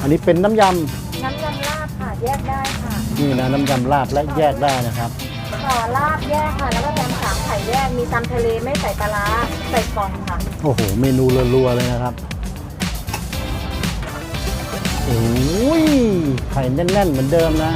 อันนี้เป็นน้ำยน้ำยำลาบค่ะ แยกได้ค่ะำนี่นะน้ำยำลาบและแยกได้นะครับ ต่อลาบแยกค่ะ แล้วก็แถมสามไข่แยก มีตำทะเลไม่ใส่ปลาร้าใส่กล่องค่ะ โอ้โห เมนูรัวๆเลยนะครับโอ้ยไข่แน่นๆเหมือนเดิมนะ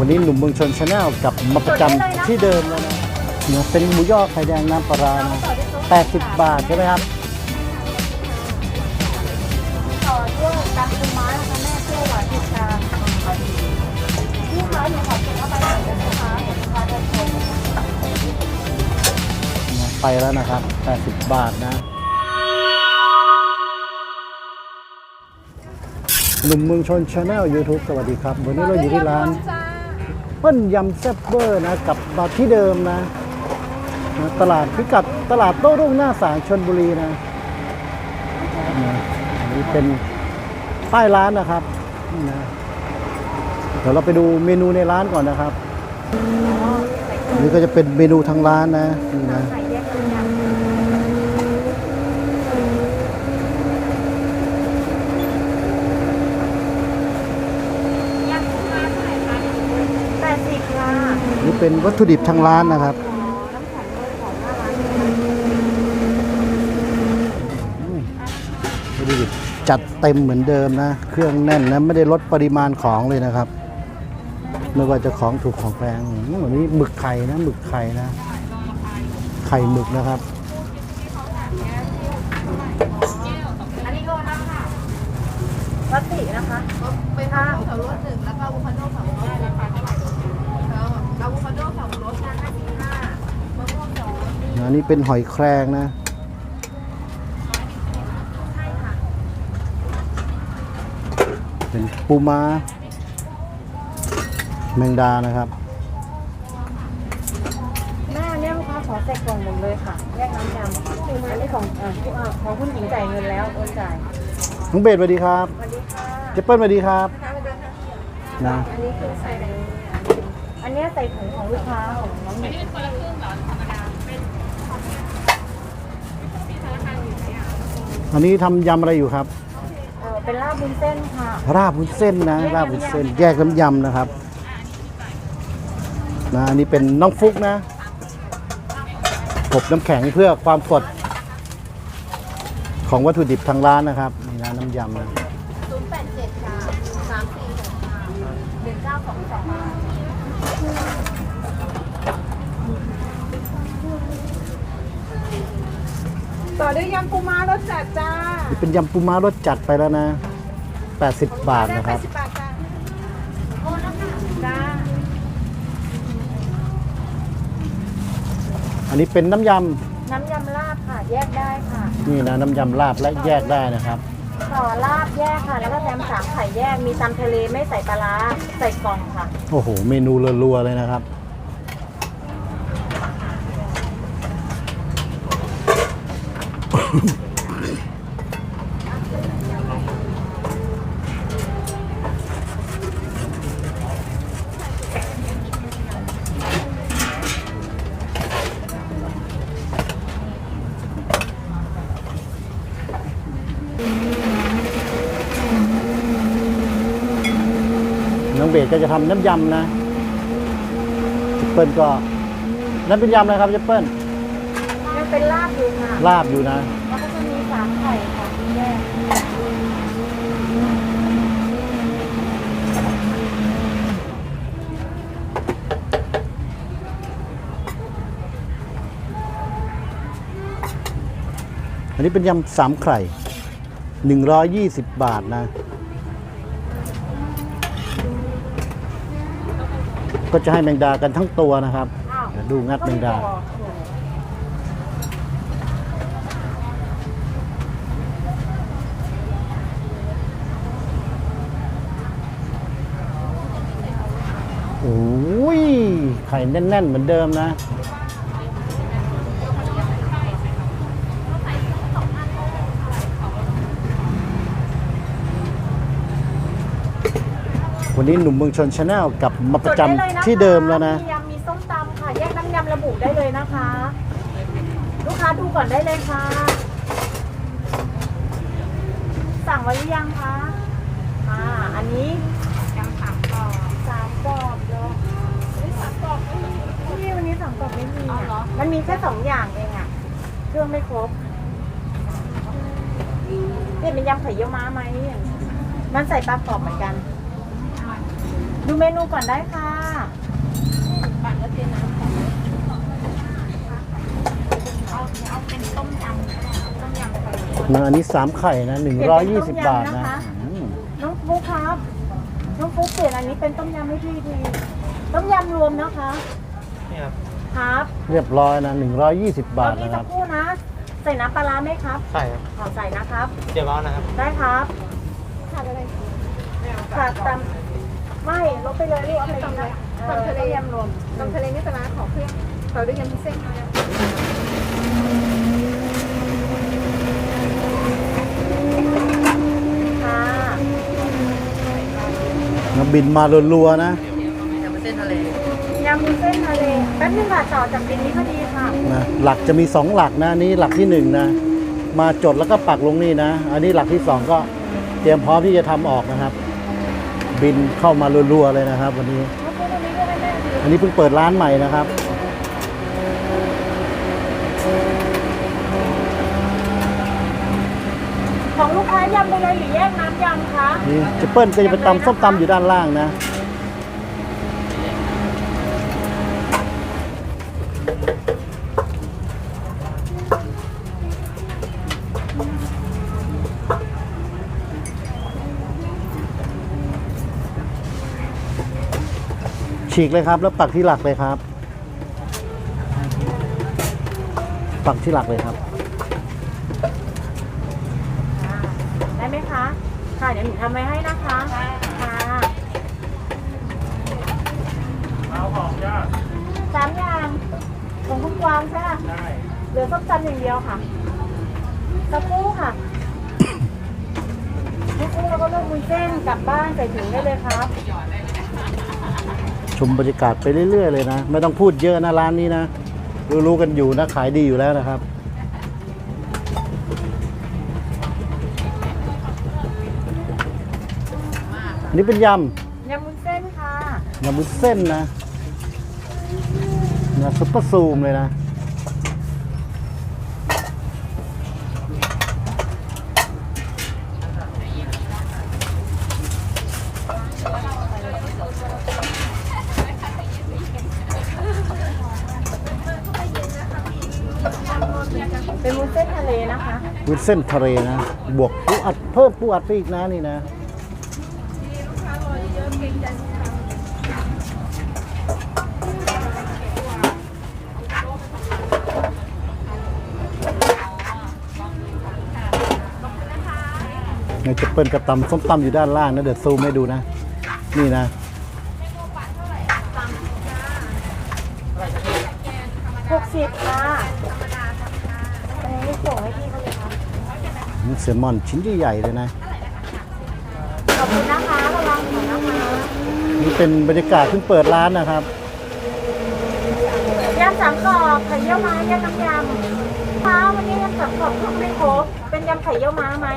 วันนี้หนุ่มเมืองชนชาแนลกลับมาประจำที่เดิมแล้วนะเนี่ยเป็นหมูยอไข่แดงน้ำปลาร้านะ80 บาทใช่ไหมครับ ต่อด้วยตำปูม้านะคะแม่เปรี้ยวหวานติดชามพี่คะหนูขอกินเข้าไปหน่อยได้ไหมคะเดี๋ยวลูกค้าจะชมไปแล้วนะครับ 80 บาทนะ หนุ่มเมืองชนชาแนล YouTube สวัสดีครับ วันนี้เราอยู่ที่ร้าน เปิ้ลยำแซ่บเบอร์นะกลับมาที่เดิมนะนะตลาดพิกัดตลาดโต้รุ่งหน้าสางชนบุรีนะนะนี่เป็นป้ายร้านนะครับนี่นะเดี๋ยวเราไปดูเมนูในร้านก่อนนะครับ นี่ก็จะเป็นเมนูทางร้านนะนี่นะ ไข่แยกเป็นยำยำปูม้าเท่าไหร่คะแปดสิบค่ะ นี่เป็นวัตถุดิบทางร้านนะครับวัตถุดิบจัดเต็มเหมือนเดิมนะ เครื่องแน่นนะไม่ได้ลดปริมาณของเลยนะครับ ไม่ว่าจะของถูกของแพงอืมวันนี้หมึกไข่นะหมึกไข่นะ ไข่หมึกนะครับอันนี้ก็น้ค่ะวัตตินะคะไปค่ะเสารถหนึ่งแล้วก็อะโวคาโดเสารถราคาเท่าไหร่แล้ว อะโวคาโดเสารถนะห้าสิบห้ามะม่วงสองอันนี้เป็นหอยแครงนะเป็นปูม้า แมงดานะครับ แม่เนี่ยลูกค้าขอใส่กล่องหมดเลยค่ะแยกน้ำยำอันนี้ของเอ่อผู้อ่าของคุณหญิงจ่ายเงินแล้วโอนจ่ายน้องเบสสวัสดีครับ สวัสดีค่ะเจเปิ้ลสวัสดีครับ นะอันนี้คือใส่ในอันเนี้ยใส่ถุงของลูกค้าของน้องหนึ่งอันนี้ทำยำอะไรอยู่ครับ เออเป็นลาบบุญเส้นค่ะราบวุ้นเส้นนะราบวุ้นเส้น แยกน้ำยำนะครับนะอันนี้เป็นน้องฟุกนะอบน้ำแข็งเพื่อความสดของวัตถุดิบทางร้านนะครับนี่นะน้ำยำนะ ศูนย์แปดเจ็ดค่ะสามสี่หกค่ะหนึ่งเก้าสองสอง ต่ อด้วยยำปูม้ารสจัดจ้านี่เป็นยำปูม้ารสจัดไปแล้วนะ 80 บาทนะครับ80บาทจ้าโอ้น้ำหนักจ้าอันนี้เป็นน้ำยน้ำยำลาบค่ะ แยกได้ค่ะำนี่นะน้ำยำลาบและแยกได้นะครับ ต่อลาบแยกค่ะ แล้วก็แถมสามไข่แยก มีตำทะเลไม่ใส่ปลาร้าใส่กล่องค่ะ โอ้โห เมนูรัวๆเลยนะครับ น้องเบสก็จะทำน้ำยำนะเจเปิ้ลก็ นั่นเป็นยำอะไรครับเจเปิ้ลยังเป็นลาบอยู่ค่ะ ลาบอยู่นะ แล้วก็จะมีสามไข่ค่ะแยก อันนี้เป็นยำสามไข่120 บาทนะ ก็จะให้แมงดากันทั้งตัวนะครับอ้าวเดี๋ยวดูงัดแมงดา โอ้ย ไข่แน่น ๆ เหมือนเดิมนะ วันนี้หนุ่มเมืองชนชาแนลกลับมาประจำที่เดิมแล้วนะ มียำมีส้มตระบุได้เลยนะคะ ลูกค้าดูก่อนได้เลยค่ะ สั่งไว้หรือยังคะอ่าอันนี้ยังสามกล่องสามกรอบเนาะนี่สามกล่องไม่มีนี่วันนี้สามกรอบไม่มีเอาเหรออะมันมีแค่สองอย่างเองอะเครื่องไม่ครบเปลี่ยนเป็นยำไข่เยี่ยวม้าไหมมันใส่ปลากรอบเหมือนกัน ดูเมนูก่อนได้ค่ะปั่นก็เทน้ำของเอาเอาเป็นต้มยำต้มยำไข่นะอันนี้สามไข่นะ120บาทนะอืมน้องฟุ๊กครับ น้องฟุ๊กเปลี่ยนอันนี้เป็นต้มยำให้พี่ทีต้มยำรวมนะคะ นี่ครับครับเรียบร้อยนะ120บาทตอนนี้นะคสัรักบครู่นะ ใส่น้ำปลาร้าไหมครับใช่ครับขอใส่นะครับ เดี๋ยวร้อนนะครับ ได้ครับขาดอะไรขาดตาม ไม่ลบไปเลยลูกเอาไปดีนะตำทะเลยำรวมตำทะเลนี่ปลาร้าขอเครื่องต่อด้วยยำวุ้นเส้นค่ะค่ะนะบินมารัวๆนะยำวุ้นเส้นทะเลแป๊บนึงค่ะต่อจากบินนี้พอดีค่ะนะหลักจะมี2หลักนะอันนี้หลักที่1นะ มาจดแล้วก็ปักลงนี่นะ อันนี้หลักที่2ก็เตรียมพร้อมที่จะทำออกนะครับ บินเข้ามารัวๆเลยนะครับ วันนี้น้องฟุ๊กอันนี้ด้วยแม่ดีอันนี้เพิ่งเปิดร้านใหม่นะครับ ของลูกค้ายำไปเลยหรือแยกน้ำยำคะนี่เจะเปิ้ลก็จะไปตำส้มตำอยู่ด้านล่างนะ ฉีกเลยครับ แล้วปักที่หลักเลยครับ ปักที่หลักเลยครับ ได้ไหมคะ ค่ะ เดี๋ยวหนูทำไว้ให้นะคะค่ะสามอย่างของคุณกวางใช่ไหมเหลือส้มตำอย่างเดียวค่ะสักครู่ค่ะลูกคู่แล้วก็เลือกมุนเส้นกลับบ้านใส่ถุงได้เลยครับ ชมบรรยากาศไปเรื่อย ๆ เลยนะ ไม่ต้องพูดเยอะนะร้านนี้นะ รู้ๆกันอยู่นะ ขายดีอยู่แล้วนะครับอันนี้เป็นยยำมุนเส้นค่ะำยำมุ้นเส้นนะนะซุปเปอร์ซูมเลยนะ เป็นมุนเส้นทะเลนะคะ วุ้นเส้นทะเลนะ บวกปูอัดเพิ่มปูอัดไปอีกนะนี่นะจะเปิ้ลกับตำส้มตำอยู่ด้านล่างนะเดี๋ยวซูมให้ดูนะ นี่นะ หกสิบค่ะอันนี้ส่งให้พี่เขาเลยครับ แซ ลมอนชิ้นใหญ่ๆเลยนะ ขอบคุณนะคะระวังหน่อยนะคะนี่เป็นบรรยากาศเพิ่งเปิดร้านนะครับ ยำสามกรอบไข่เยี่ยวม้ายำน้ำยำค่ะวันนี้ยำสามกรอบเครื่องไม่ครบเป็นยำไข่เยี่ยวม้าไหม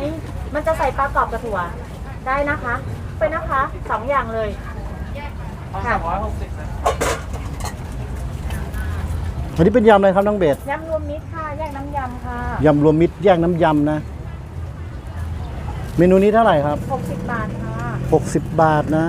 มันจะใส่ปลากรอบกับถั่ว ได้นะคะ ไปนะคะสองอย่างเลยค่ะอันนี้เป็นยำอะไรครับน้องเบสยำรวมมิตรค่ะแยกน้ำยำค่ะ ยำรวมมิตรแยกน้ำยำนะ เมนูนี้เท่าไหร่ครับ 60 บาทค่ะ60 บาทนะ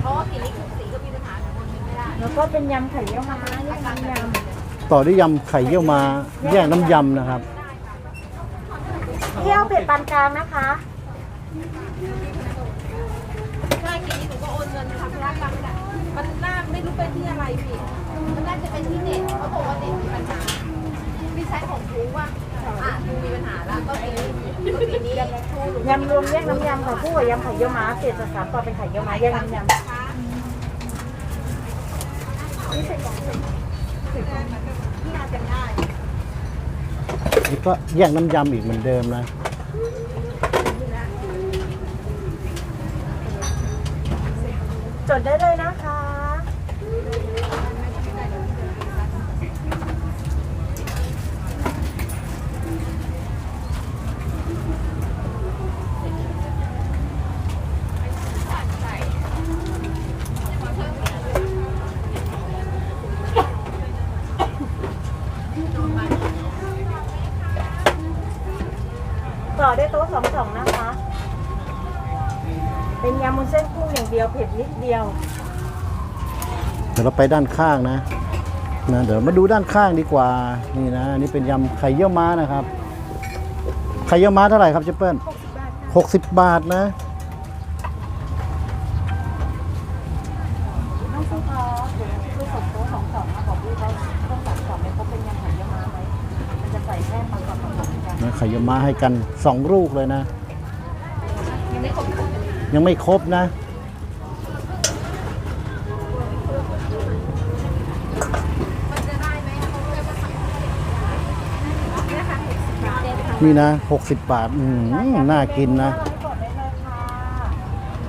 เพราะว่าสีนี้คือสีก็มีปัญหาคนกินไม่ได้ แล้วก็เป็นยำไข่เยี่ยวม้าแยกน้ำย ต่อด้วยยำไข่เยี่ยวมาแยกน้ำยำนะครับำเที่ยวเผ็ดปานกลางนะคะใช่ทีนี้หนูก็โอนเงินทำธุรกรรมไม่ได้มันน่าไม่รู้เป็นที่อะไรพี่มันน่าจะเป็นที่เน็ตเขาบอกว่าเน็ตมีปัญหาพี่ใช้ของทูว่าอะทูมีปัญหาแล้วก็ปีนี้ก็ปีนี้ทูหนูยำรวมแยกน้ำยำค่ะคู่กับยำไข่เยี่ยวม้าเศษสามกรอบเป็นไข่เยี่ยวม้าแยกน้ำยำนี่ ก็แยกน้ำยำอีกเหมือนเดิมนะ จดได้เลยนะคะ เดียวเผ็ดนิดเดียว เดี๋ยวเราไปด้านข้างนะนะ เดี๋ยวมาดูด้านข้างดีกว่า นี่นะอันนี่เป็นยำไข่เยี่ยวม้านะครับ ไข่เยี่ยวม้าเท่าไหร่ครับเจเปิ้ลหกสิบบาทนะน้องซุปคะเดี๋ยวลูกส่งโต๊ะสองสองมาบอกพี่เขาต้องสั่งสองเนี่ยเขาเป็นยำไข่เยี่ยวม้าไหมมันจะใส่แค่ปังกับปังกับกันนะไข่เยี่ยวม้าให้กันสองลูกเลยนะ ยังไม่ครบยังไม่ครบนะ มันจะได้ไหมเขาเรียกว่าสั่งเนี่ยค่ะ60บาทเนี่นะ 60 บาท อืมน่ากินนะ ไลฟ์สดได้เลยค่ะ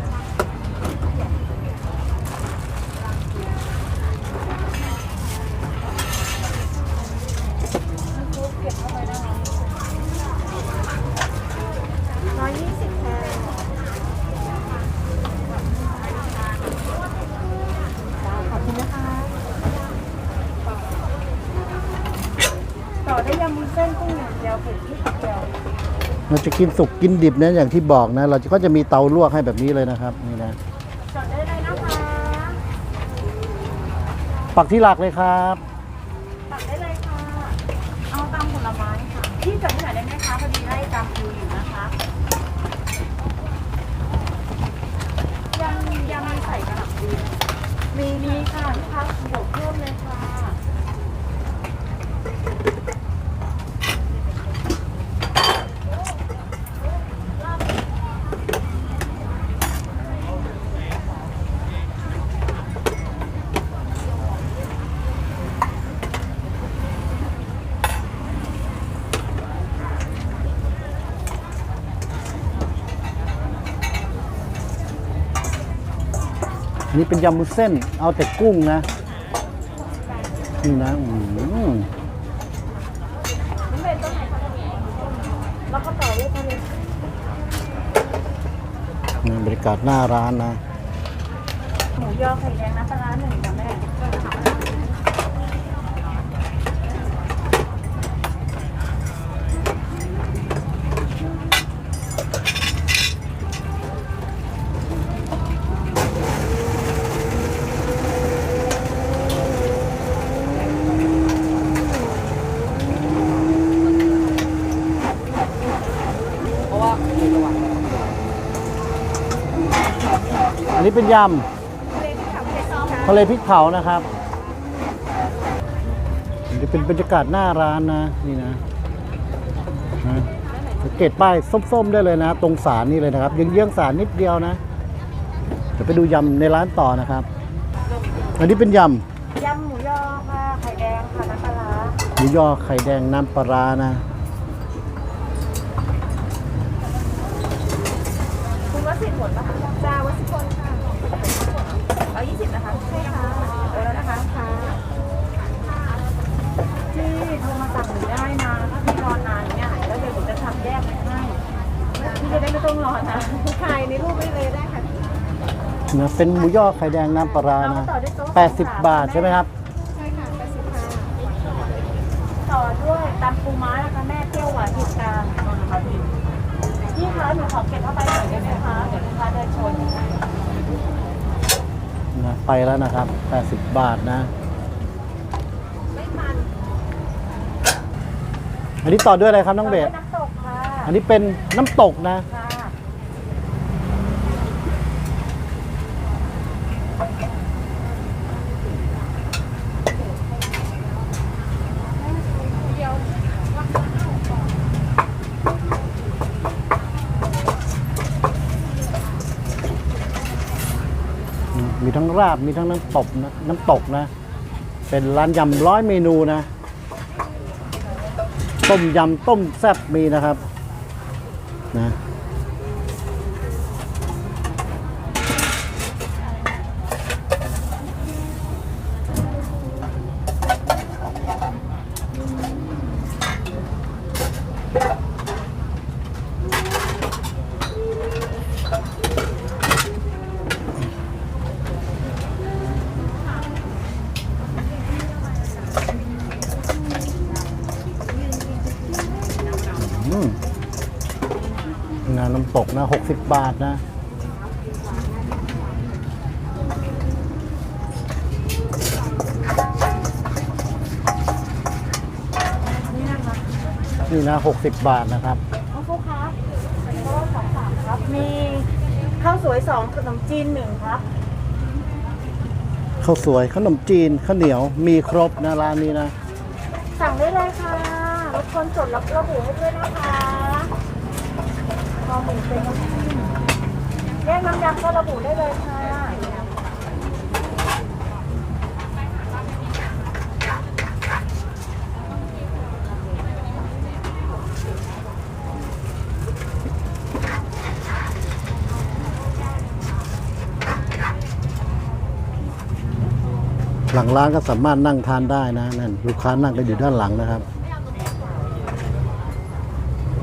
ร้อยยี่สิบแพงขอบคุณนะคะ ต่อได้ยำมุ้นเส้นกุ้งอย่างเดียวเผ็ดนิดเดียว เรา จะกินสุกกินดิบนะอย่างที่บอกนะ เราก็จะมีเตาลวกให้แบบนี้เลยนะครับนี่นะจดได้เลยนะคะปักที่หลักเลยครับตักได้เลยค่ะ เอาตามผลไม้ค่ะพี่จดที่ไหนได้ไหมคะพอดีไล่ตามคิวอยู่นะคะยังยังมีใส่กระหล่ำปีมีมีค่ะลูกค้าบวกเพิ่มเลยค่ะ อั นี่เป็นยำมุนเส้น เอาแต่กุ้งนะนี่นะอืมบรรยากาศหน้าร้านนะ หมูยอไข่แดงน้ำปลาร้าหนึ่งจ้ะ นนี้เป็นยำทะเลพริกเผานะครับอันนี้เป็นบรรยากาศหน้าร้านนะนี่นะนะสังเกตป้ายส้มๆได้เลยนะ ตรงสารนี่เลยนะครับเยื้องๆสารนิดเดียวนะเดี๋ยวไปดูยำในร้านต่อนะครับ อันนี้เป็นยยำหมูยอค่ะไข่แดงค่ะน้ำปลาร้าำหมูยอไข่แดงน้ำปลาร้านะ คุณวัดสิทธิ์หมดปะคะจ้าวัดสิทธิ์คนค่ะร้อยยี่สิบนะคะ ใช่ค่ะเออแล้วนะคะค่ะพี่โทรมาสั่งหนูได้นะ ถ้าพี่รอนานเนี่ยแล้วเดี๋ยวหนูจะทำแยกไว้ให้ พี่จะได้ไม่ต้องรอนะ ถ่ายในรูปไว้เลยได้ค่ะ นะเป็นหมูยอไข่แดงน้ำปลาร้าเราก็นะต่อด้วยโต๊ะ80 บาทใช่ไหมครับ ใช่ค่ะ80บาทต่อด้วยตำปูม้านะคะแม่เปรี้ยวหวานเผ็ดกลางนะคะพี่พี่คะหนูขอเก็บเข้าไปหน่อยได้ไหมคะเดี๋ยวลูกค้าเดินชนนะไปแล้วนะครับ 80 บาทนะไม่มันอันนี้ต่อด้วยอะไรครับน้องเบสน้ำตกค่ะ อันนี้เป็นน้ำตกนะ ค่ะ ราบมีทั้งน้ำตกนะน้ำตกนะ เป็นร้านยำร้อยเมนูนะ ต้มยำต้มแซ่บมีนะครับ นน้ำตกนะ60บาทนะ นี่นะคะนี่นะ60บาทนะครับน้องฟุกครับเพราะว่าสองสามครับ มีข้าวสวยสองขนมจีนหนึ่งครับ ข้าวสวยขนมจีนข้าวเหนียวมีครบนะร้านนี้นะ สั่งได้เลยค่ะรบกวนจดรับระบุให้ด้วยนะคะ พอหมูเป็นน้ำจิ้มแยกน้ำยำก็ระบุได้เลยค่ะหลังร้านก็สามารถนั่งทานได้นะนั่นลูกค้านั่งกันอยู่ด้านหลังนะครับ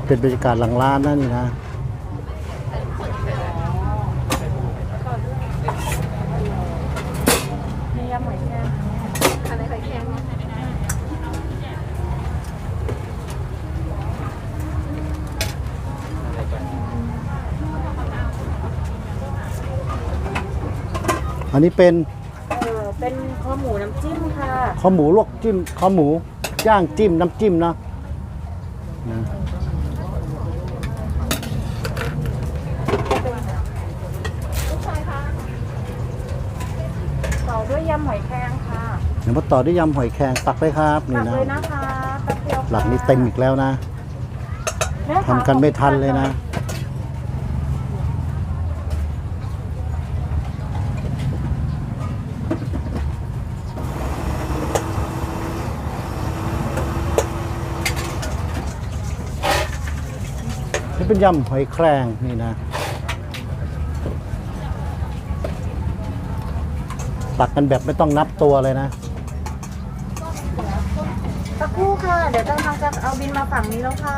เป็นบรรยากาศหลังร้านนั่นนี่นะ มียำหอยแครง อะไรไข่แข็ง อันนี้เป็นเออเป็นคอหมูน้ำจิ้มค่ะข้าวหมูลวกจิ้มข้าวหมูย่างจิ้มน้ำจิ้มนะนะต่อด้วยยำหอยแครงค่ะเดี๋ยวมาต่อด้วยยำหอยแครงตักเลยครับนี่ตักนะเลยนะคะแป๊บเดียวค่ะหลักนี้เต็มอีกแล้วนะแม่คะทำกันไม่ทันเลยนะ นี่เป็นยำหอยแครงนี่นะ ตักกันแบบไม่ต้องนับตัวเลยนะ สักครู่ค่ะ เดี๋ยวกำลังจะเอาบินมาฝั่งนี้แล้วค่ะ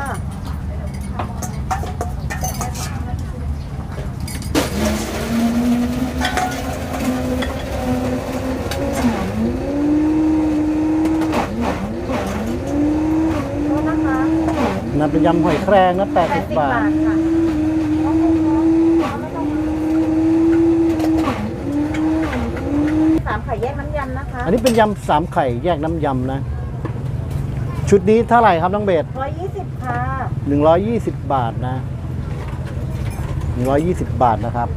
โทษนะคะ นั่นเป็นยำหอยแครงนะแปดสิ80บบาบาททค่ะสามไข่แยกน้ำยำนะคะอันนี้เป็นยำสามไข่แยกน้ำยำนะ ชุดนี้เท่าไหร่ครับน้องเบสร้อยยี่สิบค่ะ120บาทนะ120บาทนะครับ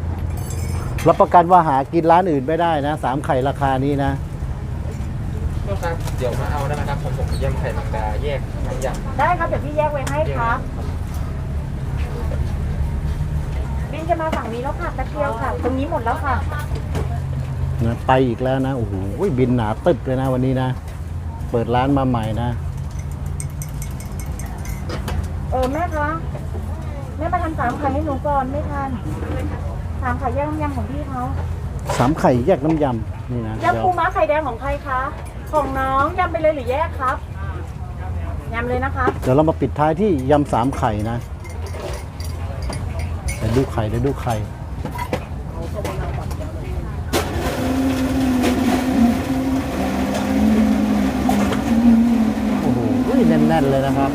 รับประกันว่าหากินร้านอื่นไม่ได้นะสามไข่ราคานี้นะ ก็ครับ เดี๋ยวมาเอาได้ไหมครับของผมมียำไข่แมงดาแยกน้ำยำได้ครับ เดี๋ยวพี่แยกไว้ให้ครับบินจะมาฝั่งนี้แล้วค่ะตะเกียวค่ะ ตรงนี้หมดแล้วค่ะนะไปอีกแล้วนะโอ้โหบินหนาตึบเลยนะวันนี้นะ เปิดร้านมาใหม่นะ เออแม่คะแม่มาทำสามไข่ให้หนูก่อนไม่ทันสามไข่แยกน้ำยำของพี่เขาสามไข่แยกน้ำยำนี่นะเดี๋ยยำวปูม้าไข่แดงของใครคะ ของน้องยำไปเลยหรือแยกครับยำเลยนะคะเดี๋ยวเรามาปิดท้ายที่ยำสามไข่นะเดี๋ยวดูไข่เดี๋ยวดูไข่โอ้โหแน่นๆเลยนะครับ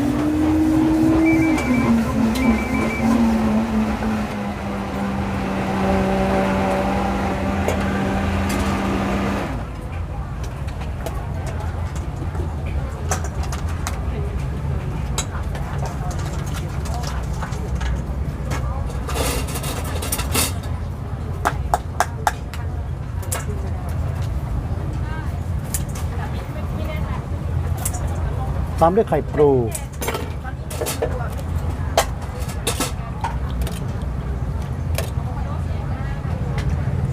ามด้วยไข่ปรู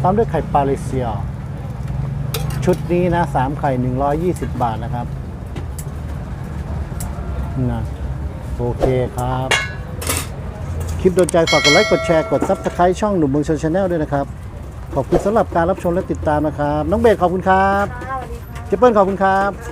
ตามด้วยไข่ปลาเลเซีย ชุดนี้นะสามไข่ 120 บาทนะครับนะโอเคครับ คลิปโดนใจฝากกดไลค์ กดแชร์ กด Subscribe ช่องหนุ่มเมืองชนชาแนลด้วยนะครับ ขอบคุณสำหรับการรับชมและติดตามนะครับ น้องเบสขอบคุณครับค่ะสวัสดีค่ะเจเปิ้ลขอบคุณครับ